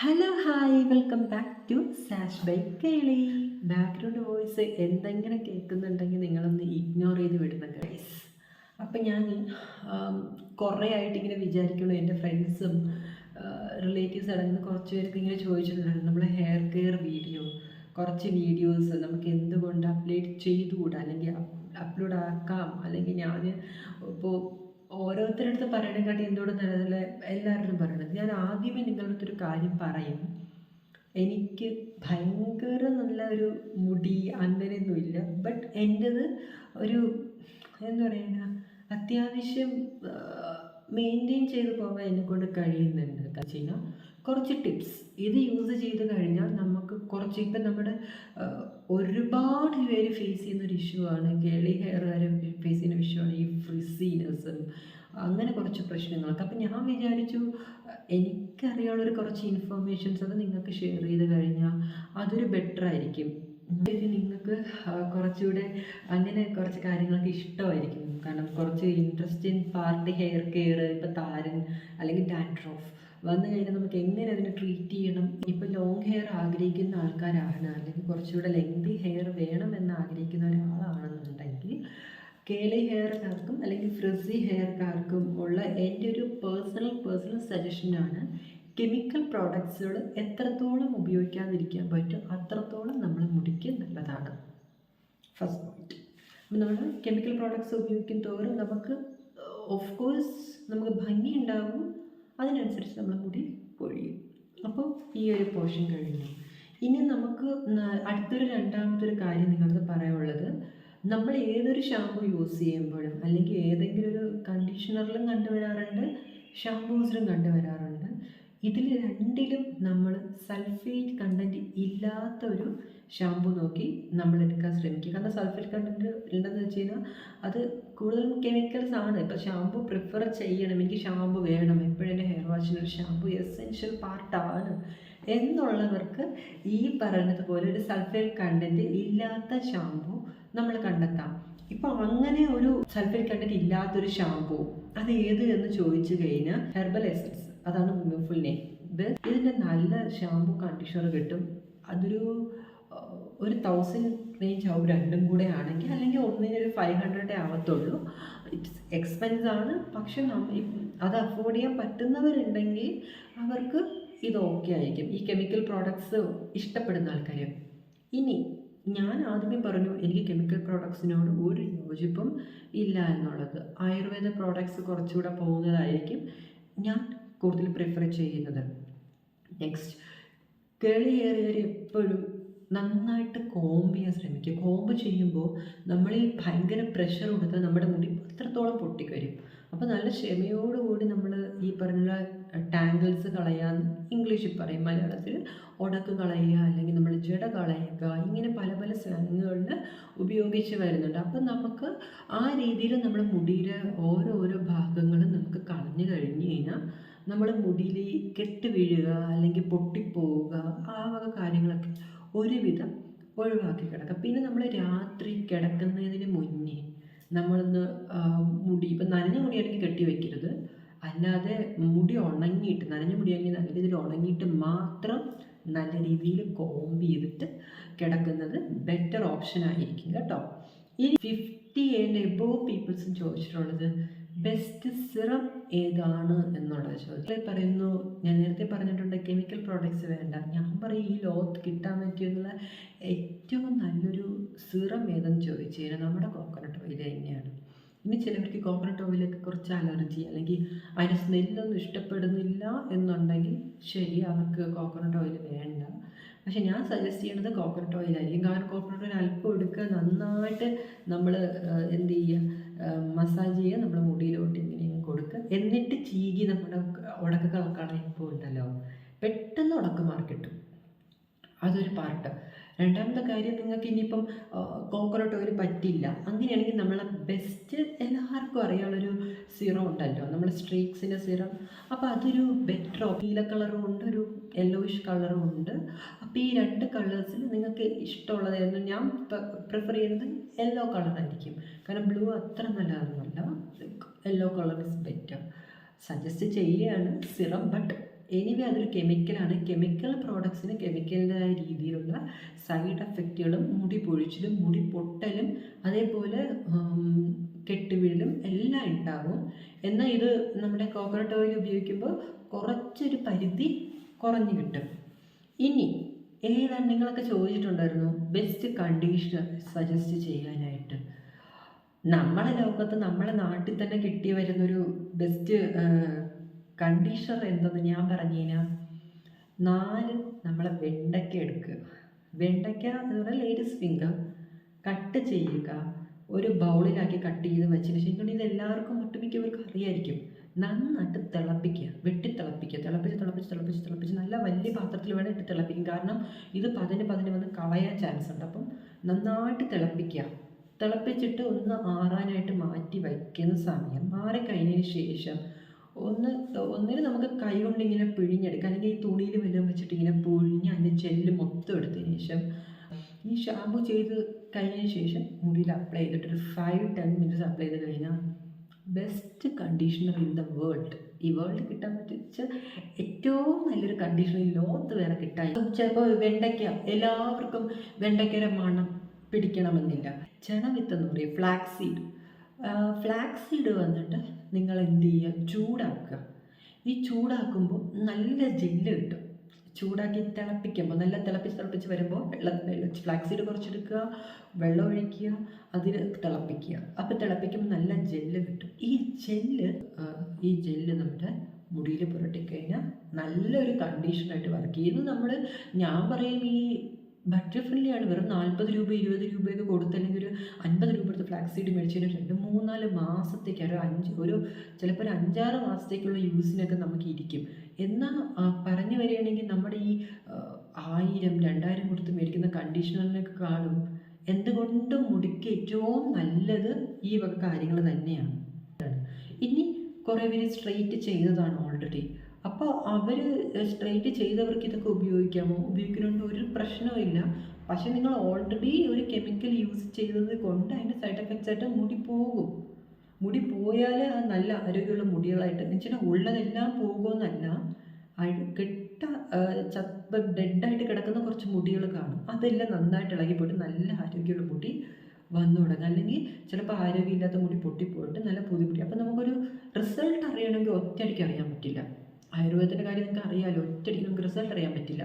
Hello hi welcome back to Sash by curly. Background voice എന്തെങ്കിലും കേൾക്കുന്നുണ്ടെങ്കിൽ നിങ്ങളൊന്ന് ignore ചെയ്ത് വിടണം ഗൈസ് അപ്പം ഞാൻ കുറേ ആയിട്ട് ഇങ്ങനെ വിചാരിക്കുള്ളൂ എന്റെ ഫ്രണ്ട്സും റിലേറ്റീവ്സ് അടങ്ങുന്ന കുറച്ച് പേർക്ക് ഇങ്ങനെ ചോദിച്ചിട്ടുണ്ടായിരുന്നു നമ്മളെ ഹെയർ കെയർ വീഡിയോ കുറച്ച് വീഡിയോസ് നമുക്ക് എന്തുകൊണ്ട് അപ്ലോഡ് ചെയ്തുകൂടാ? അല്ലെങ്കിൽ അപ്ലോഡ് ആക്കാം? അല്ലെങ്കിൽ ഞാൻ ഇപ്പോൾ ഓരോരുത്തരുടെ അടുത്ത് പറയണേക്കാട്ടി എന്തുകൊണ്ട് നല്ലതല്ല എല്ലാവരോടും പറയണത്. ഞാൻ ആദ്യമേ നിങ്ങളുടെ അടുത്തൊരു കാര്യം പറയും. എനിക്ക് ഭയങ്കര നല്ല ഒരു മുടി അങ്ങനെയൊന്നുമില്ല ബട്ട് എന്റെത് ഒരു എന്താ പറയുക അത്യാവശ്യം മെയിന്റെയിൻ ചെയ്ത് പോകാൻ എന്നെക്കൊണ്ട് കഴിയുന്നുണ്ട്. കഴിഞ്ഞാൽ കുറച്ച് ടിപ്സ് ഇത് യൂസ് ചെയ്ത് കഴിഞ്ഞാൽ നമുക്ക് കുറച്ച് ഇപ്പം നമ്മുടെ ഒരുപാട് പേര് ഫേസ് ചെയ്യുന്ന ഒരു ഇഷ്യൂ ആണ് കേളി ഹെയർകാർ ഫേസ് ചെയ്യുന്ന ഇഷ്യൂ ആണ് ഈ ഫ്രിസീനെസ്സും അങ്ങനെ കുറച്ച് പ്രശ്നങ്ങളൊക്കെ. അപ്പം ഞാൻ വിചാരിച്ചു എനിക്കറിയാനുള്ളൊരു കുറച്ച് ഇൻഫർമേഷൻസ് അത് നിങ്ങൾക്ക് ഷെയർ ചെയ്ത് കഴിഞ്ഞാൽ അതൊരു ബെറ്റർ ആയിരിക്കും. നിങ്ങൾക്ക് കുറച്ചുകൂടെ അങ്ങനെ കുറച്ച് കാര്യങ്ങളൊക്കെ ഇഷ്ടമായിരിക്കും. കാരണം കുറച്ച് ഇൻട്രസ്റ്റിംഗ് പാർട്ടി ഹെയർ കെയർ ഇപ്പം താരൻ അല്ലെങ്കിൽ ഡാൻഡ്രോഫ് വന്നു കഴിഞ്ഞാൽ നമുക്ക് എങ്ങനെ അതിനെ ട്രീറ്റ് ചെയ്യണം? ഇപ്പം ലോങ് ഹെയർ ആഗ്രഹിക്കുന്ന ആൾക്കാരാണ്. അല്ലെങ്കിൽ കുറച്ചുകൂടെ ലെങ്തി ഹെയർ വേണം എന്ന് ആഗ്രഹിക്കുന്ന ഒരാളാണെന്നുണ്ടെങ്കിൽ കേളി ഹെയർക്കാർക്കും അല്ലെങ്കിൽ ഫ്രിസി ഹെയർക്കാർക്കും ഉള്ള എന്റെ ഒരു പേഴ്സണൽ പേഴ്സണൽ സജഷനാണ് കെമിക്കൽ പ്രോഡക്ട്സുകൾ എത്രത്തോളം ഉപയോഗിക്കാതിരിക്കാൻ പറ്റും അത്രത്തോളം നമ്മൾ മുടിക്ക് നല്ലതാണ്. ഫസ്റ്റ് പോയിന്റ് അപ്പം നമ്മൾ കെമിക്കൽ പ്രോഡക്ട്സ് ഉപയോഗിക്കും തോറും നമുക്ക് ഓഫ് കോഴ്സ് നമുക്ക് ഭംഗി ഉണ്ടാകും അതിനനുസരിച്ച് നമ്മൾ മുടി പൊഴിയും അപ്പോൾ ഈ ഒരു പോർഷൻ കഴിഞ്ഞു. ഇനി നമുക്ക് അടുത്തൊരു രണ്ടാമത്തെ ഒരു കാര്യം നിങ്ങൾക്ക് പറയാനുള്ളത്. നമ്മൾ ഏതൊരു ഷാമ്പു യൂസ് ചെയ്യുമ്പോഴും അല്ലെങ്കിൽ ഏതെങ്കിലും ഒരു കണ്ടീഷണറിലും കണ്ടുവരാറുണ്ട് ഷാമ്പൂസിലും കണ്ടുവരാറുണ്ട്. ഇതിൽ രണ്ടിലും നമ്മൾ സൾഫേറ്റ് കണ്ടന്റ് ഇല്ലാത്ത ഒരു ഷാമ്പു നോക്കി നമ്മൾ എടുക്കാൻ ശ്രമിക്കുക. കാരണം സൾഫേറ്റ് കണ്ടന്റ് ഉണ്ടെന്ന് വെച്ച് കഴിഞ്ഞാൽ അത് കൂടുതലും കെമിക്കൽസ് ആണ്. ഇപ്പോൾ ഷാമ്പു പ്രിഫർ ചെയ്യണം. എനിക്ക് ഷാമ്പു വേണം. എപ്പോഴും ഹെയർ വാഷിന് ഒരു ഷാമ്പു എസെൻഷ്യൽ പാർട്ടാണ് എന്നുള്ളവർക്ക് ഈ പറയുന്നത് പോലെ ഒരു സൾഫേറ്റ് കണ്ടന്റ് ഇല്ലാത്ത ഷാമ്പു നമ്മൾ കണ്ടെത്താം. ഇപ്പോൾ അങ്ങനെ ഒരു സൾഫേറ്റ് കണ്ടന്റ് ഇല്ലാത്തൊരു ഷാമ്പു അത് ഏത് എന്ന് ചോദിച്ചു കഴിഞ്ഞാൽ ഹെർബൽ എസൻസ് അതാണ് ഫുൾ നെയിം ഇത് ഇതിന്റെ നല്ല ഷാമ്പു കണ്ടീഷണർ കിട്ടും. അതൊരു ഒരു തൗസൻഡ് റേഞ്ച് ആവും രണ്ടും കൂടെ ആണെങ്കിൽ. അല്ലെങ്കിൽ ഒന്നിനൊരു ഫൈവ് ഹൺഡ്രഡേ ആവത്തുള്ളൂ. ഇറ്റ്സ് എക്സ്പെൻസ് ആണ്. പക്ഷെ നമ്മ അത് അഫോർഡ് ചെയ്യാൻ പറ്റുന്നവരുണ്ടെങ്കിൽ അവർക്ക് ഇത് ഓക്കെ ആയിരിക്കും. ഈ കെമിക്കൽ പ്രോഡക്ട്സ് ഇഷ്ടപ്പെടുന്ന ആൾക്കാർ ഇനി ഞാൻ ആദ്യമേ പറഞ്ഞു എനിക്ക് കെമിക്കൽ പ്രോഡക്ട്സിനോട് ഒരു യോജിപ്പും ഇല്ല എന്നുള്ളത്. ആയുർവേദ പ്രോഡക്ട്സ് കുറച്ചുകൂടെ പോകുന്നതായിരിക്കും. ഞാൻ കൂടുതൽ പ്രിഫർ ചെയ്യുന്നത്. നെക്സ്റ്റ് കേളി ഏറിയവർ എപ്പോഴും നന്നായിട്ട് കോംബ് ചെയ്യാൻ ശ്രമിക്കുക കോംബ് ചെയ്യുമ്പോൾ നമ്മൾ ഈ ഭയങ്കര പ്രഷർ കൊടുത്താൽ നമ്മുടെ മുടി അത്രത്തോളം പൊട്ടിക്കരും അപ്പോൾ നല്ല ക്ഷമയോടുകൂടി നമ്മൾ ഈ പറഞ്ഞ ടാങ്കിൾസ് കളയാൻ ഇംഗ്ലീഷിൽ പറയും. മലയാളത്തിൽ ഉടക്ക് കളയുക അല്ലെങ്കിൽ നമ്മൾ ജട കളയുക ഇങ്ങനെ പല പല സ്ലാങ്ങുകളിൽ ഉപയോഗിച്ച് വരുന്നുണ്ട്. അപ്പം നമുക്ക് ആ രീതിയിൽ നമ്മുടെ മുടിയിലെ ഓരോരോ ഭാഗങ്ങളും നമുക്ക് കളഞ്ഞു കഴിഞ്ഞ് കഴിഞ്ഞാൽ നമ്മൾ മുടിയിൽ കെട്ട് വീഴുക അല്ലെങ്കിൽ പൊട്ടിപ്പോവുക ആ വക കാര്യങ്ങളൊക്കെ ഒരുവിധം ഒഴിവാക്കി കിടക്കാം. പിന്നെ നമ്മൾ രാത്രി കിടക്കുന്നതിന് മുന്നേ നമ്മളൊന്ന് മുടി ഇപ്പം നനഞ്ഞ മുടിയാണെങ്കിൽ കെട്ടി വെക്കരുത്. അല്ലാതെ മുടി ഉണങ്ങിയിട്ട് നനഞ്ഞ മുടിയാണെങ്കിൽ നല്ല രീതിയിൽ ഉണങ്ങിയിട്ട് മാത്രം നല്ല രീതിയിൽ കോംബ് ചെയ്തിട്ട് കിടക്കുന്നത് ബെറ്റർ ഓപ്ഷൻ ആയിരിക്കും കേട്ടോ. ഈ ഫിഫ്റ്റി ആൻഡ് എബോവ് പീപ്പിൾസും ചോദിച്ചിട്ടുള്ളത് ബെസ്റ്റ് സിറം ഏതാണ് എന്നുള്ള ചോദ്യം. പറയുന്നു ഞാൻ നേരത്തെ പറഞ്ഞിട്ടുണ്ട് കെമിക്കൽ പ്രോഡക്ട്സ് വേണ്ട. ഞാൻ പറയും ഈ ലോകത്ത് കിട്ടാൻ പറ്റിയുള്ള ഏറ്റവും നല്ലൊരു സിറം ഏതെന്ന് ചോദിച്ചു കഴിഞ്ഞാൽ നമ്മുടെ കോക്കനട്ട് ഓയിൽ തന്നെയാണ്. ഇനി ചിലവർക്ക് കോക്കനട്ട് ഓയിലൊക്കെ കുറച്ച് അലർജി അല്ലെങ്കിൽ അതിന്റെ സ്മെല്ലൊന്നും ഇഷ്ടപ്പെടുന്നില്ല എന്നുണ്ടെങ്കിൽ ശരി അവർക്ക് കോക്കനട്ട് ഓയിൽ വേണ്ട. പക്ഷെ ഞാൻ സജസ്റ്റ് ചെയ്യുന്നത് കോക്കനട്ട് ഓയിലായിരിക്കും കാരണം കോക്കനട്ട് ഓയിൽ അല്പം എടുക്കുക നന്നായിട്ട് നമ്മൾ എന്ത് ചെയ്യുക? മസാജ് ചെയ്യുക നമ്മുടെ മുടിയിലോട്ട് ഇങ്ങനെ കൊടുക്കുക. എന്നിട്ട് ചീകി നമ്മുടെ ഉടക്ക ഇപ്പോൾ ഉണ്ടല്ലോ. പെട്ടെന്ന് ഉടക്ക് മാറി കിട്ടും. അതൊരു പാർട്ട് രണ്ടാമത്തെ കാര്യം നിങ്ങൾക്ക് ഇനിയിപ്പം കോക്കനട്ട് ഓയിൽ പറ്റില്ല. അങ്ങനെയാണെങ്കിൽ നമ്മളെ ബെസ്റ്റ് എല്ലാവർക്കും അറിയാനുള്ളൊരു സിറം ഉണ്ടല്ലോ. നമ്മുടെ സ്ട്രീക്സിന്റെ സിറം അപ്പോൾ അതൊരു ബെറ്റർ നീല കളറും ഉണ്ട് ഒരു യെല്ലോയിഷ് കളറും ഉണ്ട്. അപ്പോൾ ഈ രണ്ട് കളേഴ്സിൽ നിങ്ങൾക്ക് ഇഷ്ടമുള്ളതായിരുന്നു ഞാൻ പ്രിഫർ ചെയ്യുന്നത് യെല്ലോ കളറായിരിക്കും കാരണം ബ്ലൂ അത്ര നല്ലതൊന്നുമല്ല. Yellow colour is better suggest ചെയ്യുകയാണ് സിറം ബട്ട് എനിവേ അതൊരു കെമിക്കലാണ് കെമിക്കൽ പ്രോഡക്ട്സിന് കെമിക്കലിന്റെതായ രീതിയിലുള്ള സൈഡ് എഫക്റ്റുകളും മുടി പൊഴിച്ചിലും മുടി പൊട്ടലും അതേപോലെ കെട്ടുവീഴലും എല്ലാം ഉണ്ടാകും എന്നാൽ ഇത് നമ്മുടെ കോക്കനട്ട് ഓയിൽ ഉപയോഗിക്കുമ്പോൾ കുറച്ചൊരു പരിധി കുറഞ്ഞു കിട്ടും. ഇനി ഏതാണ് നിങ്ങളൊക്കെ ചോദിച്ചിട്ടുണ്ടായിരുന്നു? ബെസ്റ്റ് കണ്ടീഷണർ സജസ്റ്റ് ചെയ്യാനായിട്ട്. നമ്മളെ ലോകത്ത് നമ്മളെ നാട്ടിൽ തന്നെ കിട്ടി വരുന്നൊരു ബെസ്റ്റ് കണ്ടീഷണർ എന്തെന്ന് ഞാൻ പറഞ്ഞുകഴിഞ്ഞാൽ നാല് നമ്മളെ വെണ്ടയ്ക്ക എടുക്കുക. വെണ്ടയ്ക്ക എന്ന് പറഞ്ഞാൽ ലേഡീസ് ഫിംഗർ കട്ട് ചെയ്യുക. ഒരു ബൗളിലാക്കി കട്ട് ചെയ്ത് വെച്ചതിന് ശേഷം ഇത് എല്ലാവർക്കും ഒട്ടുമിക്കവർക്കും അറിയായിരിക്കും. നന്നായിട്ട് തിളപ്പിക്കുക വെട്ടി തിളപ്പിക്കുക. തിളപ്പിച്ച് തിളപ്പിച്ച് തിളപ്പിച്ച് തിളപ്പിച്ച് നല്ല വലിയ പാത്രത്തിൽ വേണം ഇട്ട് തിളപ്പിക്കും കാരണം ഇത് പതിന് പതിന് വന്ന് കളയാൻ ചാൻസ് ഉണ്ട്. അപ്പം നന്നായിട്ട് തിളപ്പിക്കുക. തിളപ്പിച്ചിട്ട് ഒന്ന് ആറാനായിട്ട് മാറ്റി വയ്ക്കുന്ന സമയം മാറിക്കഴിഞ്ഞതിന് ശേഷം ഒന്ന് ഒന്നിന് നമുക്ക് കൈ കൊണ്ട് ഇങ്ങനെ പിഴിഞ്ഞെടുക്കാം. അല്ലെങ്കിൽ ഈ തുണിയിൽ വല്ലതും വെച്ചിട്ട് ഇങ്ങനെ പൊഴിഞ്ഞ് അതിന്റെ ചെല്ല് മൊത്തം എടുത്തതിന് ശേഷം ഈ ഷാമ്പു ചെയ്ത് കഴിഞ്ഞതിന് ശേഷം മുടിയിൽ അപ്ലൈ ചെയ്തിട്ട് ഒരു ഫൈവ് ടെൻ മിനിറ്റ്സ് അപ്ലൈ ചെയ്ത് കഴിഞ്ഞാൽ best conditioner in the world ഈ വേൾഡ് കിട്ടാൻ പറ്റിച്ച ഏറ്റവും നല്ലൊരു കണ്ടീഷണർ ഈ ലോകത്ത് വേറെ കിട്ടാൻ ചിലപ്പോൾ വെണ്ടയ്ക്ക എല്ലാവർക്കും വെണ്ടയ്ക്കയുടെ മണം പിടിക്കണമെന്നില്ല. ചണവിത്ത് എന്ന് പറയും ഫ്ലാക്സ് സീഡ് ഫ്ലാക്സ് സീഡ് വന്നിട്ട് നിങ്ങൾ എന്ത് ചെയ്യുക? ചൂടാക്കുക. ഈ ചൂടാക്കുമ്പോൾ നല്ല ജെല്ല് കിട്ടും. ചൂടാക്കി തിളപ്പിക്കുമ്പോൾ നല്ല തിളപ്പിച്ച് തിളപ്പിച്ച് വരുമ്പോൾ വെള്ളം ഫ്ലാക്സ് സീഡ് കുറച്ചെടുക്കുക വെള്ളം ഒഴിക്കുക അതിൽ തിളപ്പിക്കുക. അപ്പോൾ തിളപ്പിക്കുമ്പോൾ നല്ല ജെല്ല് കിട്ടും. ഈ ജെല്ല് ഈ ജെല്ല് നമ്മുടെ മുടിയിൽ പുരട്ടിക്കഴിഞ്ഞാൽ നല്ലൊരു കണ്ടീഷനായിട്ട് വർക്ക് ചെയ്യും. ഇത് നമ്മൾ ഞാൻ പറയും ഈ ബഡ്ജറ്റ് ഫ്രണ്ട്ലി ആണ്. വെറും നാൽപ്പത് രൂപ ഇരുപത് രൂപയൊക്കെ കൊടുത്തല്ലെങ്കിൽ ഒരു അൻപത് രൂപ എടുത്ത് ഫ്ലാക്സ് സീഡ് മേടിച്ചൊരു രണ്ട് മൂന്നാൽ മാസത്തേക്ക് ഒരു അഞ്ച് ഒരു ചിലപ്പോൾ ഒരു അഞ്ചാറ് മാസത്തേക്കുള്ള യൂസിനൊക്കെ നമുക്ക് ഇരിക്കും. എന്നാൽ പറഞ്ഞു വരികയാണെങ്കിൽ നമ്മുടെ ഈ ആയിരം രണ്ടായിരം കൊടുത്ത് മേടിക്കുന്ന കണ്ടീഷണറിനൊക്കെ കാണും. എന്തുകൊണ്ടും മുടിക്ക് ഏറ്റവും നല്ലത് ഈ വക കാര്യങ്ങൾ തന്നെയാണ്. ഇനി കുറേ പേര് സ്ട്രെയിറ്റ് ചെയ്തതാണ് ഓൾറെഡി അപ്പോൾ അവർ സ്ട്രെയിറ്റ് ചെയ്തവർക്ക് ഇതൊക്കെ ഉപയോഗിക്കാമോ? ഉപയോഗിക്കുന്നതുകൊണ്ട് ഒരു പ്രശ്നവുമില്ല പക്ഷെ നിങ്ങൾ ഓൾറെഡി ഒരു കെമിക്കൽ യൂസ് ചെയ്തത് കൊണ്ട് അതിന്റെ സൈഡ് എഫക്ട്സ് ആയിട്ട് മുടി പോകും. മുടി പോയാൽ അത് നല്ല ആരോഗ്യമുള്ള മുടികളായിട്ട്. എന്ന് ഉള്ളതെല്ലാം പോകുമെന്നല്ല. കെട്ട ചത്ത ഡെഡായിട്ട് കിടക്കുന്ന കുറച്ച് മുടികൾ കാണും. അതെല്ലാം നന്നായിട്ട് ഇളകി പോയിട്ട് നല്ല ആരോഗ്യമുള്ള മുടി വന്നു തുടങ്ങും. അല്ലെങ്കിൽ ചിലപ്പോൾ ആരോഗ്യമില്ലാത്ത മുടി പൊട്ടിപ്പോയിട്ട് നല്ല പുതിയ മുടി അപ്പോൾ നമുക്കൊരു റിസൾട്ട് അറിയണമെങ്കിൽ ഒറ്റയടിക്ക് അറിയാൻ പറ്റില്ല. ആയുർവേദത്തിന്റെ കാര്യം നിങ്ങൾക്ക് അറിയാമല്ലോ ഒറ്റയടിക്ക് നമുക്ക് റിസൾട്ട് അറിയാൻ പറ്റില്ല.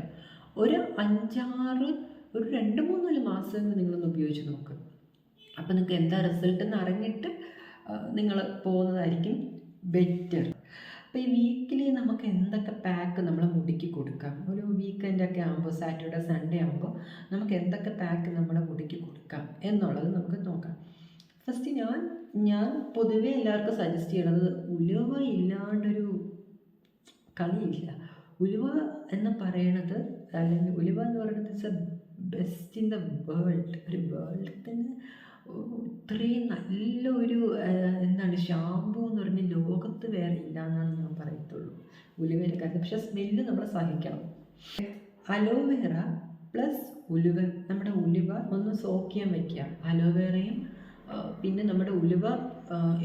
ഒരു അഞ്ചാറ് ഒരു രണ്ട് മൂന്നാൽ മാസം നിങ്ങളൊന്ന് ഉപയോഗിച്ച് നോക്ക്. അപ്പോൾ നിങ്ങൾക്ക് എന്താ റിസൾട്ട് എന്ന് അറിഞ്ഞിട്ട് നിങ്ങൾ പോകുന്നതായിരിക്കും ബെറ്റർ അപ്പോൾ ഈ വീക്കിലി നമുക്ക് എന്തൊക്കെ പാക്ക് നമ്മൾ മുടിക്ക് കൊടുക്കാം? ഒരു വീക്കെൻഡ് ഒക്കെ ആകുമ്പോൾ സാറ്റർഡേ സൺഡേ ആകുമ്പോൾ നമുക്ക് എന്തൊക്കെ പാക്ക് നമ്മുടെ മുടിക്ക് കൊടുക്കാം എന്നുള്ളത് നമുക്ക് നോക്കാം. ഫസ്റ്റ് ഞാൻ ഞാൻ പൊതുവേ എല്ലാവർക്കും സജസ്റ്റ് ചെയ്യണത് ഉലുവ ഇല്ലാണ്ടൊരു കളിയില്ല. ഉലുവ എന്ന് പറയണത് അല്ലെങ്കിൽ ഉലുവ എന്ന് പറയുന്നത് it's a best in the world ഒരു വേൾഡിൽ തന്നെ ഇത്രയും നല്ലൊരു ഒരു എന്താണ് ഷാമ്പൂ എന്ന് പറഞ്ഞ ലോകത്ത് വേറെ ഇല്ല എന്നാണ് ഞാൻ പറയത്തുള്ളൂ. ഉലുവയുടെ കാര്യം പക്ഷെ സ്മെല്ല് നമ്മൾ സഹിക്കണം. അലോവേറ പ്ലസ് ഉലുവ നമ്മുടെ ഉലുവ ഒന്ന് സോക്ക് ചെയ്യാൻ വെക്കുക. അലോവേറയും പിന്നെ നമ്മുടെ ഉലുവ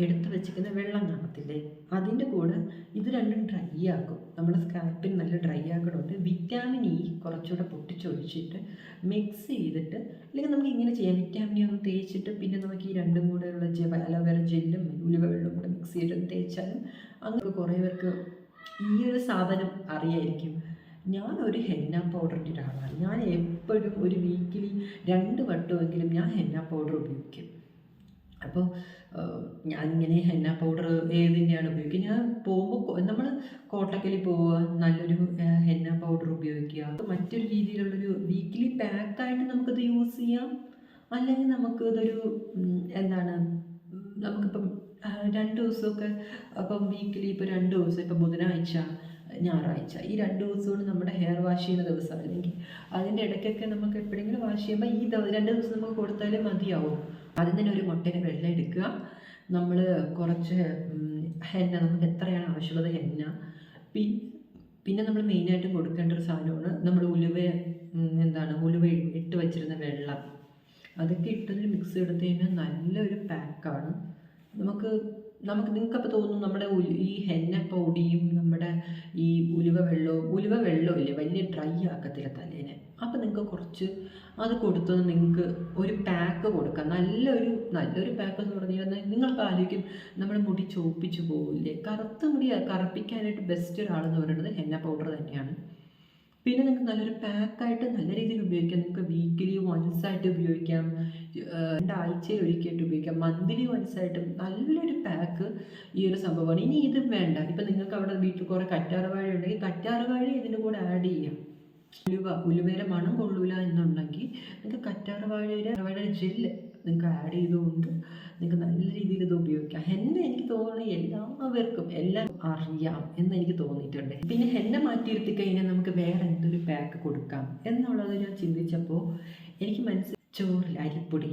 എടുത്ത് വെച്ചിരിക്കുന്ന വെള്ളം കാണത്തില്ലേ? അതിന്റെ കൂടെ ഇത് രണ്ടും ഡ്രൈ ആക്കും. നമ്മുടെ സ്കാൽപ്പിൽ നല്ല ഡ്രൈ ആക്കണമുണ്ട് വിറ്റാമിൻ ഇ കുറച്ചുകൂടെ പൊട്ടിച്ചൊഴിച്ചിട്ട് മിക്സ് ചെയ്തിട്ട് അല്ലെങ്കിൽ നമുക്ക് ഇങ്ങനെ ചെയ്യാം. വിറ്റാമിൻ ഒന്ന് തേച്ചിട്ട് പിന്നെ നമുക്ക് ഈ രണ്ടും കൂടെയുള്ള ജെ അലോവേറ ജെല്ലും ഉലുവ വെള്ളവും കൂടെ മിക്സ് ചെയ്തിട്ട് തേച്ചാലും അങ്ങനെ കുറേ പേർക്ക് ഈ ഒരു സാധനം അറിയായിരിക്കും. ഞാൻ ഒരു ഹെന്ന പൗഡറിന്റെ ഒരാളാണ്. ഞാൻ എപ്പോഴും ഒരു വീക്കിലി രണ്ട് വട്ടമെങ്കിലും ഞാൻ ഹെന്ന പൗഡർ ഉപയോഗിക്കും. അപ്പോൾ ഞാനിങ്ങനെ ഹെന്ന പൗഡർ ഏതിന്റെയാണ് ഉപയോഗിക്കുക. ഞാൻ പോകുമ്പോൾ നമ്മൾ കോട്ടക്കലിൽ പോവുക നല്ലൊരു ഹെന്ന പൗഡർ ഉപയോഗിക്കുക. മറ്റൊരു രീതിയിലുള്ളൊരു വീക്കിലി പാക്കായിട്ട് നമുക്കത് യൂസ് ചെയ്യാം. അല്ലെങ്കിൽ നമുക്ക് ഇതൊരു എന്താണ് നമുക്കിപ്പം രണ്ട് ദിവസമൊക്കെ അപ്പം വീക്കിലി ഇപ്പോൾ രണ്ട് ദിവസം ഇപ്പം ബുധനാഴ്ച ഞായറാഴ്ച. ഈ രണ്ട് ദിവസമാണ് നമ്മുടെ ഹെയർ വാഷ് ചെയ്യുന്ന ദിവസം. അല്ലെങ്കിൽ അതിന്റെ ഇടയ്ക്കൊക്കെ നമുക്ക് എപ്പോഴെങ്കിലും വാഷ് ചെയ്യുമ്പോൾ ഈ രണ്ട് ദിവസം നമുക്ക് കൊടുത്താലേ മതിയാവും. ആദ്യം തന്നെ ഒരു മുട്ടേനെ വെള്ളം എടുക്കുക. നമ്മൾ കുറച്ച് ഹെന്ന നമുക്ക് എത്രയാണ് ആവശ്യമുള്ളത് ഹെന്ന. പി പിന്നെ നമ്മൾ മെയിനായിട്ടും കൊടുക്കേണ്ട ഒരു സാധനമാണ് നമ്മൾ ഉലുവ എന്താണ് ഉലുവ ഇട്ട് വെച്ചിരുന്ന വെള്ളം. അതൊക്കെ ഇട്ടതിന് മിക്സ് എടുത്ത് കഴിഞ്ഞാൽ നല്ലൊരു പാക്കാണ് നമുക്ക് നമുക്ക് നിങ്ങൾക്കപ്പോൾ തോന്നും നമ്മുടെ ഈ ഹെന്ന പൊടിയും നമ്മുടെ ഈ ഉലുവ വെള്ളവും ഉലുവ വെള്ളവും ഇല്ലേ വലിയ ഡ്രൈ ആക്കത്തില്ല തലേനെ. അപ്പോൾ നിങ്ങൾക്ക് കുറച്ച് അത് കൊടുത്തത് നിങ്ങൾക്ക് ഒരു പാക്ക് കൊടുക്കാം. നല്ലൊരു നല്ലൊരു പാക്ക് എന്ന് പറഞ്ഞു കഴിഞ്ഞാൽ നിങ്ങൾക്ക് ആലോചിക്കും നമ്മുടെ മുടി ചോപ്പിച്ച് പോവില്ലേ? കറുത്ത മുടി കറുപ്പിക്കാനായിട്ട് ബെസ്റ്റ് ഒരാളെന്ന് പറയുന്നത് ഹെന്ന പൗഡർ തന്നെയാണ്. പിന്നെ നിങ്ങൾക്ക് നല്ലൊരു പാക്കായിട്ട് നല്ല രീതിയിൽ ഉപയോഗിക്കാം. നിങ്ങൾക്ക് വീക്കിലി വൺസ് ആയിട്ട് ഉപയോഗിക്കാം. രണ്ടാഴ്ചയിൽ ഒരിക്കലായിട്ട് ഉപയോഗിക്കാം. മന്ത്ലി വൺസ് ആയിട്ട് നല്ലൊരു പാക്ക് ഈ ഒരു സംഭവമാണ്. ഇനി ഇത് വേണ്ട. ഇപ്പം നിങ്ങൾക്ക് അവിടെ വീട്ടിൽ കുറേ കറ്റാർവാഴ ഉണ്ടെങ്കിൽ കറ്റാർവാഴ ഇതിന്റെ കൂടെ ആഡ് ചെയ്യാം. ഉലുവ ഉലുവയുടെ മണം കൊള്ളൂല എന്നുണ്ടെങ്കിൽ നിങ്ങൾക്ക് കറ്റാർവാഴയുടെ വാഴയുടെ ജെല്ല് നിങ്ങൾക്ക് ആഡ് ചെയ്തുകൊണ്ട് നിങ്ങൾക്ക് നല്ല രീതിയിൽ ഇത് ഉപയോഗിക്കാം. തോന്നുന്നത് എല്ലാവർക്കും എല്ലാം അറിയാം എന്ന് എനിക്ക് തോന്നിയിട്ടുണ്ട്. പിന്നെ എന്നെ മാറ്റിയിരുത്തി കഴിഞ്ഞാൽ നമുക്ക് വേറെ എന്തൊരു പാക്ക് കൊടുക്കാം എന്നുള്ളത് ഞാൻ ചിന്തിച്ചപ്പോൾ എനിക്ക് മനസ്സിൽ ചോറിൽ അരിപ്പൊടി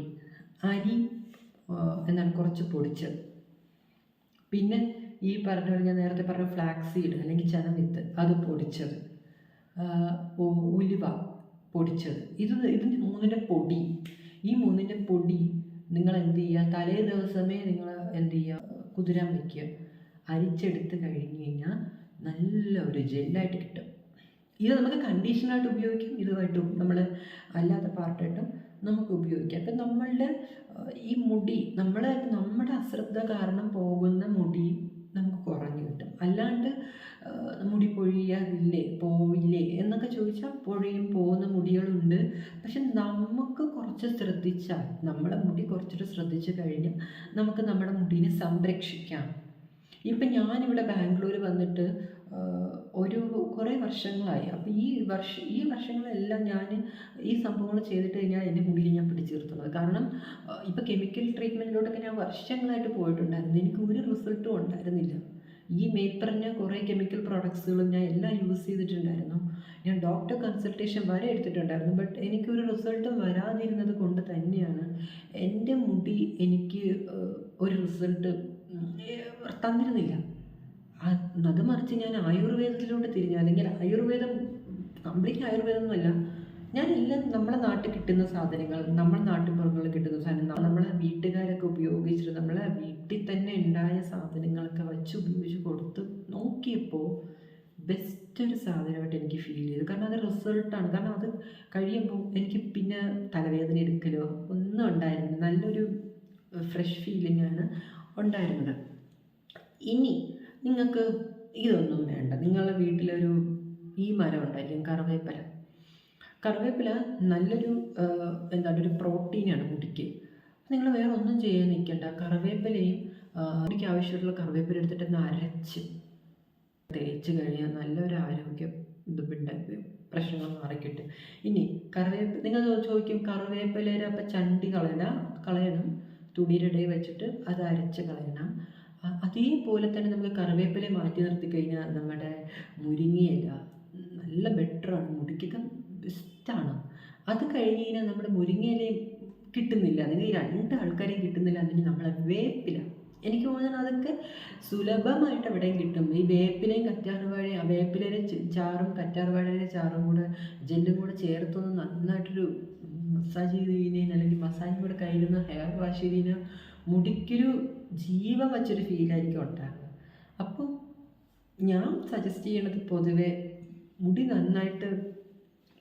അരി എന്നാണ് കുറച്ച് പൊടിച്ചത് പിന്നെ ഈ പറഞ്ഞ പോലെ ഞാൻ നേരത്തെ പറഞ്ഞ ഫ്ലാക്സ് സീഡ് അല്ലെങ്കിൽ ചനവിത്ത് അത് പൊടിച്ചത്. ഉലുവ പൊടിച്ചത്. ഇത് ഇതിന്റെ മൂന്നിന്റെ പൊടി. ഈ മൂന്നിന്റെ പൊടി നിങ്ങൾ എന്ത് ചെയ്യുക? തലേ ദിവസമേ നിങ്ങൾ എന്ത് ചെയ്യുക? കുതിരാൻ വയ്ക്കുക അരിച്ചെടുത്ത് കഴിഞ്ഞ് കഴിഞ്ഞാൽ നല്ല ഒരു ജെല്ലായിട്ട് കിട്ടും. ഇത് നമുക്ക് കണ്ടീഷനായിട്ട് ഉപയോഗിക്കാം ഇതുമായിട്ടും നമ്മൾ അല്ലാത്ത പാർട്ടായിട്ടും നമുക്ക് ഉപയോഗിക്കാം. അപ്പം നമ്മളുടെ ഈ മുടി നമ്മളായിട്ട് നമ്മുടെ അശ്രദ്ധ കാരണം പോകുന്ന മുടി നമുക്ക് കുറഞ്ഞു കിട്ടും. അല്ലാണ്ട് മുടി പൊഴിയാറില്ലേ പോവില്ലേ എന്നൊക്കെ ചോദിച്ചാൽ പൊഴിയും പോകുന്ന മുടികളുണ്ട്. പക്ഷെ നമുക്ക് കുറച്ച് ശ്രദ്ധിച്ചാൽ നമ്മളെ മുടി കുറച്ചിട്ട് ശ്രദ്ധിച്ചു കഴിഞ്ഞാൽ നമുക്ക് നമ്മുടെ മുടിനെ സംരക്ഷിക്കാം. ഇപ്പം ഞാനിവിടെ ബാംഗ്ലൂർ വന്നിട്ട് ഒരു കുറേ വർഷങ്ങളായി. അപ്പോൾ ഈ വർഷ ഈ വർഷങ്ങളെല്ലാം ഞാൻ ഈ സംഭവങ്ങൾ ചെയ്തിട്ട് കഴിഞ്ഞാൽ എന്റെ മുടിയിൽ ഞാൻ പിടിച്ചു നിർത്തുന്നത് കാരണം ഇപ്പോൾ കെമിക്കൽ ട്രീറ്റ്മെന്റിലോട്ടൊക്കെ ഞാൻ വർഷങ്ങളായിട്ട് പോയിട്ടുണ്ടായിരുന്നു. എനിക്ക് ഒരു റിസൾട്ടും ഉണ്ടായിരുന്നില്ല. ഈ മേൽപ്പറഞ്ഞ കുറേ കെമിക്കൽ പ്രോഡക്ട്സുകളും ഞാൻ എല്ലാം യൂസ് ചെയ്തിട്ടുണ്ടായിരുന്നു. ഞാൻ ഡോക്ടർ കൺസൾട്ടേഷൻ വരെ എടുത്തിട്ടുണ്ടായിരുന്നു. ബട്ട് എനിക്കൊരു റിസൾട്ടും വരാതിരുന്നത് കൊണ്ട് തന്നെയാണ് എന്റെ മുടി എനിക്ക് ഒരു റിസൾട്ട് തന്നിരുന്നില്ല. അത് മറിച്ച് ഞാൻ ആയുർവേദത്തിലോട്ട് തിരിഞ്ഞു. അല്ലെങ്കിൽ ആയുർവേദം കംപ്ലീറ്റ് ആയുർവേദം ഒന്നുമല്ല ഞാൻ എല്ലാം നമ്മുടെ നാട്ടിൽ കിട്ടുന്ന സാധനങ്ങൾ നമ്മളെ നാട്ടുപുറങ്ങളിൽ കിട്ടുന്ന സാധനം നമ്മളെ വീട്ടുകാരൊക്കെ ഉപയോഗിച്ചിട്ട് നമ്മളെ വീട്ടിൽ തന്നെ ഉണ്ടായ സാധനങ്ങളൊക്കെ വെച്ച് ഉപയോഗിച്ച് കൊടുത്ത് നോക്കിയപ്പോൾ ബെസ്റ്റ് ഒരു സാധനമായിട്ട് എനിക്ക് ഫീൽ ചെയ്തു. കാരണം അത് റിസൾട്ടാണ് കാരണം അത് കഴിയുമ്പോൾ എനിക്ക് പിന്നെ തലവേദന എടുക്കലോ ഒന്നും ഉണ്ടായിരുന്നില്ല. നല്ലൊരു ഫ്രഷ് ഫീലിംഗ് ആണ് ഉണ്ടായിരുന്നത്. ഇനി നിങ്ങൾക്ക് ഇതൊന്നും വേണ്ട. നിങ്ങളുടെ വീട്ടിലൊരു ഈ മരം ഉണ്ടായിരിക്കും കറിവേപ്പില. കറിവേപ്പില നല്ലൊരു എന്താണ് ഒരു പ്രോട്ടീനാണ് മുടിക്ക്. നിങ്ങൾ വേറെ ഒന്നും ചെയ്യാൻ നിൽക്കണ്ട. കറിവേപ്പിലയും മുടിക്ക് ആവശ്യമുള്ള കറിവേപ്പില എടുത്തിട്ട് ഒന്ന് അരച്ച് തേച്ച് കഴിഞ്ഞാൽ നല്ലൊരു ആരോഗ്യം ഇത് പിന്നെ പ്രശ്നങ്ങൾ മാറിക്കിട്ടും. ഇനി കറിവേപ്പ് നിങ്ങൾ ചോദിക്കും കറിവേപ്പിലയുടെ അപ്പം ചണ്ടി കളയണ കളയണം. ഇടയിൽ വെച്ചിട്ട് അത് അരച്ച് കളയണം. അതേപോലെ തന്നെ നമുക്ക് കറിവേപ്പില മാറ്റി നിർത്തി കഴിഞ്ഞാൽ നമ്മുടെ മുരിങ്ങയില നല്ല ബെറ്ററാണ് മുടിക്കൊക്കെ ബെസ്റ്റാണ് അത് കഴിഞ്ഞ് കഴിഞ്ഞാൽ നമ്മുടെ മുരിങ്ങയിലയും കിട്ടുന്നില്ല. അല്ലെങ്കിൽ രണ്ട് ആൾക്കാരെയും കിട്ടുന്നില്ല. എന്നുണ്ടെങ്കിൽ നമ്മളെ വേപ്പില. എനിക്ക് തോന്നുന്നത് അതൊക്കെ സുലഭമായിട്ട് എവിടെയും കിട്ടും. ഈ വേപ്പിലയും കറ്റാർവാഴയും ആ വേപ്പിലയുടെ ചാറും കറ്റാർവാഴയുടെ ചാറും കൂടെ ജെല്ലും കൂടെ ചേർത്തൊന്ന് നന്നായിട്ടൊരു മസാജ് ചെയ്ത് കഴിഞ്ഞാൽ അല്ലെങ്കിൽ മസാജ് കൂടെ കഴിയുന്ന ഹെയർ വാഷ് ചെയ്ത് കഴിഞ്ഞാൽ മുടിക്കൊരു ജീവൻ വച്ചൊരു ഫീലായിരിക്കും ഉണ്ടാകുക അപ്പോൾ ഞാൻ സജസ്റ്റ് ചെയ്യണത് പൊതുവെ മുടി നന്നായിട്ട്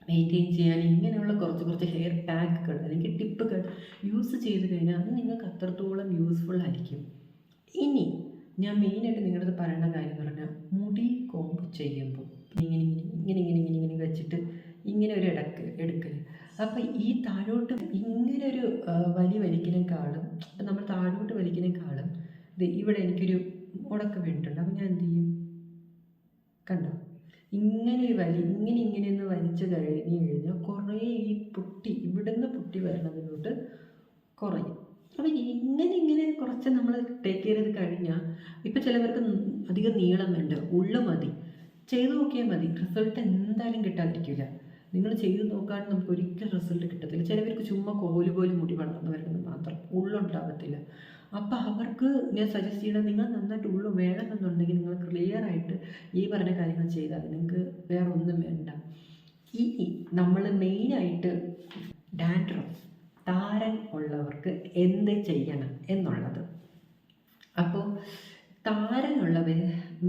മെയിന്റെയിൻ ചെയ്യാൻ ഇങ്ങനെയുള്ള കുറച്ച് കുറച്ച് ഹെയർ പാക്കുകൾ അല്ലെങ്കിൽ ടിപ്പുകൾ യൂസ് ചെയ്ത് കഴിഞ്ഞാൽ അത് നിങ്ങൾക്ക് അത്രത്തോളം യൂസ്ഫുൾ ആയിരിക്കും. ഇനി ഞാൻ മെയിനായിട്ട് നിങ്ങളടുത്ത് പറയേണ്ട കാര്യം എന്ന് പറഞ്ഞാൽ മുടി കോമ്പ് ചെയ്യുമ്പോൾ ഇങ്ങനെ ഇങ്ങനെ ഇങ്ങനെ ഇങ്ങനെ ഇങ്ങനെ ഇങ്ങനെ വെച്ചിട്ട് ഇങ്ങനെ ഒരു ഇടയ്ക്ക് എടുക്കൽ അപ്പം ഈ താഴോട്ട് ഇങ്ങനെ ഒരു വലി വലിക്കുന്നതിനേക്കാളും അപ്പം നമ്മൾ താഴോട്ട് വലിക്കുന്നതിനേക്കാളും ഇത് ഇവിടെ എനിക്കൊരു ഉടക്ക് വീണിട്ടുണ്ട്. അപ്പം ഞാൻ എന്ത് ചെയ്യും? കണ്ടോ? ഇങ്ങനെ ഒരു വലി ഇങ്ങനെ ഇങ്ങനെ ഒന്ന് വലിച്ചു കഴിഞ്ഞ് കഴിഞ്ഞാൽ കുറേ ഈ പുട്ടി ഇവിടുന്ന് പുട്ടി വരണതിലോട്ട് കുറയും. അപ്പം ഇങ്ങനെ ഇങ്ങനെ കുറച്ച് നമ്മൾ ടേക്ക് ചെയ്ത് കഴിഞ്ഞാൽ ഇപ്പം ചിലവർക്ക് അധികം നീളം വേണ്ട ഉള്ളു മതി. ചെയ്ത് നോക്കിയാൽ മതി. റിസൾട്ട് എന്തായാലും കിട്ടാതിരിക്കില്ല നിങ്ങൾ ചെയ്ത് നോക്കാൻ നമുക്ക് ഒരിക്കലും റിസൾട്ട് കിട്ടത്തില്ല. ചിലവർക്ക് ചുമ്മാ കോൽ പോലും മുടി വളർന്നു വരുന്നത് മാത്രം ഉള്ളുണ്ടാകത്തില്ല അപ്പോൾ അവർക്ക് ഞാൻ സജസ്റ്റ് ചെയ്യണം നിങ്ങൾ നന്നായിട്ട് ഉള്ളു വേണമെന്നുണ്ടെങ്കിൽ നിങ്ങൾ ക്ലിയർ ആയിട്ട് ഈ പറഞ്ഞ കാര്യങ്ങൾ ചെയ്താൽ നിങ്ങൾക്ക് വേറെ ഒന്നും വേണ്ട. ഇനി നമ്മൾ മെയിനായിട്ട് ഡാൻഡ്രഫ് താരൻ ഉള്ളവർക്ക് എന്ത് ചെയ്യണം എന്നുള്ളത്. അപ്പോൾ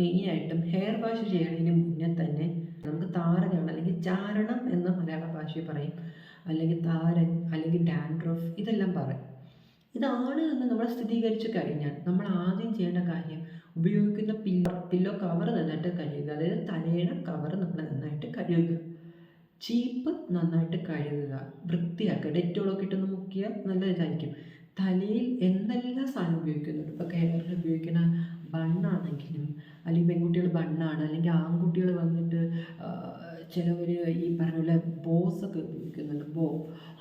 മെയിനായിട്ടും ഹെയർ വാഷ് ചെയ്യുന്നതിന് മുന്നേ തന്നെ നമുക്ക് താരനാണ് അല്ലെങ്കിൽ ചാരണം എന്ന് മലയാള ഭാഷയിൽ പറയും. അല്ലെങ്കിൽ താരൻ അല്ലെങ്കിൽ ഡാൻഡ്രഫ് ഇതെല്ലാം പറയും. ഇതാണ് എന്ന് നമ്മൾ സ്ഥിരീകരിച്ച് കഴിഞ്ഞാൽ നമ്മൾ ആദ്യം ചെയ്യേണ്ട കാര്യം ഉപയോഗിക്കുന്ന പില്ലോ പില്ലോ കവർ നന്നായിട്ട് കഴുകുക. അതായത് തലയുടെ കവർ നമ്മൾ നന്നായിട്ട് കഴുകുക. ചീപ്പ് നന്നായിട്ട് കഴുകുക. വൃത്തിയാക്കുക. ഡെറ്റോളൊക്കെ ഇട്ടൊന്ന് മുക്കിയാൽ നല്ല ഇതായിരിക്കും തലയിൽ എന്തെല്ലാം സാധനം ഉപയോഗിക്കുന്നുണ്ട്? ഇപ്പോൾ കേരളത്തിൽ ഉപയോഗിക്കുന്ന ബണ്ണാണെങ്കിലും അല്ലെങ്കിൽ പെൺകുട്ടികൾ ബണ്ണാണ് അല്ലെങ്കിൽ ആൺകുട്ടികൾ വന്നിട്ട് ചിലവർ ഈ പറഞ്ഞ പോലെ ബോസൊക്കെ ഉപയോഗിക്കുന്നുണ്ട് ബോ.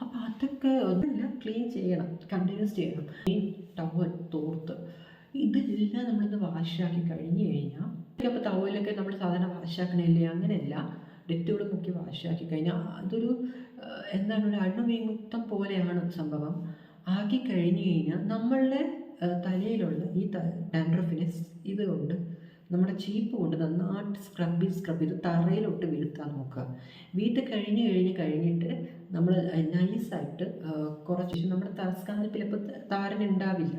അപ്പോൾ അതൊക്കെ ഒന്നല്ല ക്ലീൻ ചെയ്യണം കണ്ടിന്യൂസ് ചെയ്യണം. ക്ലീൻ ടവൽ തോർത്ത്. ഇതെല്ലാം നമ്മളിന്ന് വാഷാക്കി കഴിഞ്ഞ് കഴിഞ്ഞാൽ അപ്പോൾ ടവലൊക്കെ നമ്മൾ സാധാരണ വാഷാക്കണില്ലേ അങ്ങനെയല്ല. ഡെറ്റോൾ മുക്കി വാഷാക്കി കഴിഞ്ഞാൽ അതൊരു എന്താണ് ഒരു അണുവിമുക്തം പോലെയാണ് സംഭവം. ആക്കി കഴിഞ്ഞ് കഴിഞ്ഞാൽ നമ്മളുടെ തലയിലുള്ള ഈ ഡാൻഡ്രഫിനെ ഇത് കൊണ്ട് നമ്മുടെ ചീപ്പ് കൊണ്ട് നന്നായിട്ട് സ്ക്രബ് ചെയ്ത് സ്ക്രബ് ചെയ്ത് തറയിലോട്ട് വീഴ്ത്താൻ നോക്കുക. വീട്ട് കഴിഞ്ഞ് കഴിഞ്ഞ് കഴിഞ്ഞിട്ട് നമ്മൾ നൈസായിട്ട് കുറച്ച് നമ്മുടെ സ്കാൽപ്പിൽ ഇപ്പോൾ താരനുണ്ടാവില്ല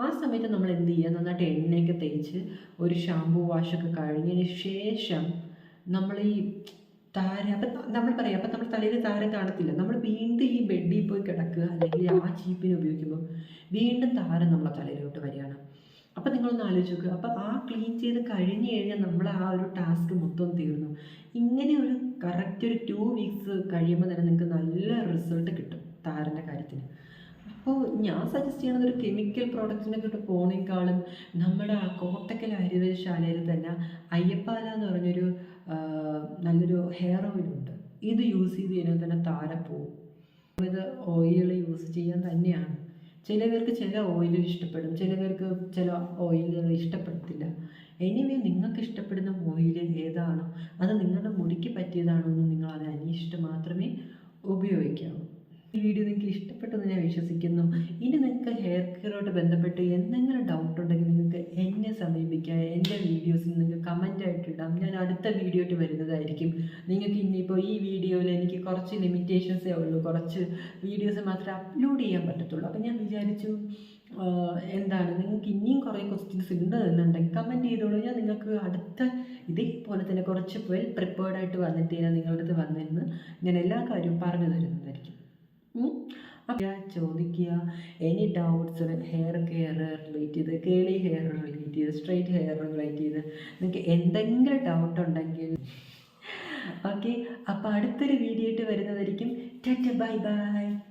ആ സമയത്ത് നമ്മൾ എന്ത് ചെയ്യുക? നന്നായിട്ട് എണ്ണയൊക്കെ തേച്ച് ഒരു ഷാമ്പൂ വാഷൊക്കെ കഴിഞ്ഞതിന് ശേഷം നമ്മൾ ഈ താര അപ്പം നമ്മൾ പറയാം അപ്പം നമ്മൾ തലയിൽ താരം കാണത്തില്ല. നമ്മൾ വീണ്ടും ഈ ബെഡിൽ പോയി കിടക്കുക അല്ലെങ്കിൽ ആ ചീപ്പിനെ ഉപയോഗിക്കുമ്പോൾ വീണ്ടും താരം നമ്മളെ തലയിലോട്ട് വരികയാണ്. അപ്പം നിങ്ങളൊന്ന് ആലോചിച്ച് നോക്കുക അപ്പം ആ ക്ലീൻ ചെയ്ത് കഴിഞ്ഞ് കഴിഞ്ഞാൽ നമ്മൾ ആ ഒരു ടാസ്ക് മൊത്തം തീർന്നു. ഇങ്ങനെ ഒരു കറക്റ്റ് ഒരു ടു വീക്സ് കഴിയുമ്പോൾ തന്നെ നിങ്ങൾക്ക് നല്ല റിസൾട്ട് കിട്ടും താരന്റെ കാര്യത്തിന്. അപ്പോൾ ഞാൻ സജസ്റ്റ് ചെയ്യണത് ഒരു കെമിക്കൽ പ്രോഡക്റ്റിനെ തൊട്ട് പോണേക്കാളും നമ്മുടെ ആ കോട്ടക്കൽ ആയുർവേദശാലയിൽ തന്നെ അയ്യപ്പാല എന്ന് പറഞ്ഞൊരു നല്ലൊരു ഹെയർ ഓയിലുണ്ട് ഇത് യൂസ് ചെയ്ത് കഴിഞ്ഞാൽ തന്നെ താര പോവും. ഇത് ഓയിൽ യൂസ് ചെയ്യാൻ തന്നെയാണ്. ചിലവർക്ക് ചില ഓയിലുകൾ ഇഷ്ടപ്പെടും ചിലവർക്ക് ചില ഓയിലുകൾ ഇഷ്ടപ്പെടത്തില്ല. എനിവേ നിങ്ങൾക്ക് ഇഷ്ടപ്പെടുന്ന ഓയിൽ ഏതാണോ അത് നിങ്ങളുടെ മുടിക്ക് പറ്റിയതാണോ എന്ന് നിങ്ങൾ അത് അന്വേഷിച്ചിട്ട് മാത്രമേ ഉപയോഗിക്കാവൂ. ഈ വീഡിയോ നിങ്ങൾക്ക് ഇഷ്ടപ്പെട്ടെന്ന് ഞാൻ വിശ്വസിക്കുന്നു. ഇനി നിങ്ങൾക്ക് ഹെയർ കെയറുമായിട്ട് ബന്ധപ്പെട്ട് എന്തെങ്കിലും ഡൗട്ട് ഉണ്ടെങ്കിൽ നിങ്ങൾക്ക് എന്നെ സമീപിക്കാം. എന്റെ വീഡിയോസിൽ നിങ്ങൾക്ക് കമന്റ് ആയിട്ട് ഇടാം. ഞാൻ അടുത്ത വീഡിയോ ആയിട്ട് വരുന്നതായിരിക്കും. നിങ്ങൾക്ക് ഇനിയിപ്പോൾ ഈ വീഡിയോയിൽ എനിക്ക് കുറച്ച് ലിമിറ്റേഷൻസേ ഉള്ളൂ. കുറച്ച് വീഡിയോസ് മാത്രമേ അപ്ലോഡ് ചെയ്യാൻ പറ്റത്തുള്ളൂ. അപ്പോൾ ഞാൻ വിചാരിച്ചു എന്താണ്? നിങ്ങൾക്ക് ഇനിയും കുറേ ക്വസ്റ്റ്യൻസ് ഉണ്ട് എന്നുണ്ടെങ്കിൽ കമന്റ് ചെയ്തോളൂ. ഞാൻ നിങ്ങൾക്ക് അടുത്ത ഇതേപോലെ തന്നെ കുറച്ച് വെൽ പ്രിപ്പേർഡായിട്ട് വന്നിട്ട് ഞാൻ നിങ്ങളുടെ അടുത്ത് വന്നിരുന്ന് ഞാൻ എല്ലാ കാര്യവും പറഞ്ഞു തരുന്നതായിരിക്കും. ചോദിക്കുക any doubts hair care relate ചെയ്ത് കേളി ഹെയർ റിലേറ്റ് ചെയ്ത് സ്ട്രെയിറ്റ് ഹെയർ റിലേറ്റ് ചെയ്ത് നിങ്ങൾക്ക് എന്തെങ്കിലും ഡൗട്ട് ഉണ്ടെങ്കിൽ. ഓക്കെ അപ്പോൾ അടുത്തൊരു വീഡിയോ ആയിട്ട് വരുന്നതായിരിക്കും. Bye bye